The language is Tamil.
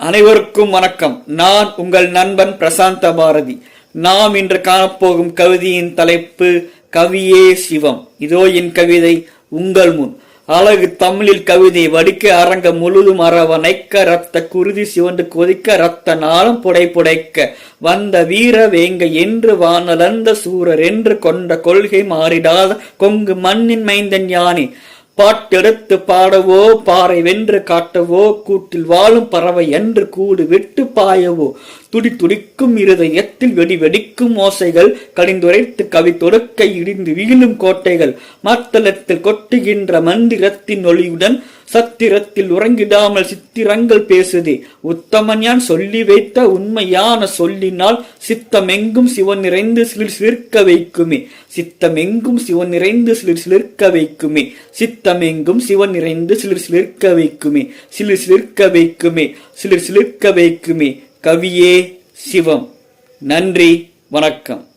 அனைவருக்கும் வணக்கம். நான் உங்கள் நண்பன் பிரசாந்த பாரதி. நாம் இன்று காணப்போகும் கவிதையின் தலைப்பு கவியே சிவம். இதோ என் கவிதை உங்கள் முன். அழகு தமிழில் கவிதை வடிக்க அரங்க முழுதும் அரவணைக்க ரத்த குருதி சிவந்து கொதிக்க ரத்த நாளம் புடை புடைக்க வந்த வீர வேங்க என்று வானலந்த சூரர் என்று கொண்ட கொள்கை மாறிடாத கொங்கு மண்ணின் மைந்தன் யானே. பாட்டெடுத்து பாடவோ பாறை வென்று காட்டவோ கூட்டில் வாழும் பறவை என்று கூடு விட்டு பாயவோ. துடி துடிக்கும் இருதயத்தில் வெடி வெடிக்கும் ஓசைகள் கடிந்துரைத்து கவி தொடுக்க இடிந்து வீழும் கோட்டைகள் மத்தளத்தில் கொட்டுகின்ற மந்திரத்தின் ஒளியுடன் சத்திரத்தில் உறங்கிடாமல் சித்திரங்கள் பேசுதே. உத்தமன் யான் சொல்லி வைத்த உண்மையான சொல்லினால் சித்தமெங்கும் சிவன் நிறைந்து சிலிர் சிலிர்க்க வைக்குமே. சித்தமெங்கும் சிவன் நிறைந்து சிலிர் சிலிர்க்க வைக்குமே. சித்தமெங்கும் சிவன் நிறைந்து சிலிர் சிலிர்க்க வைக்குமே. சிலிர் சிலிர்க்க வைக்குமே. சிலிர் சிலிர்க்க வைக்குமே. கவியே சிவம். நன்றி வணக்கம்.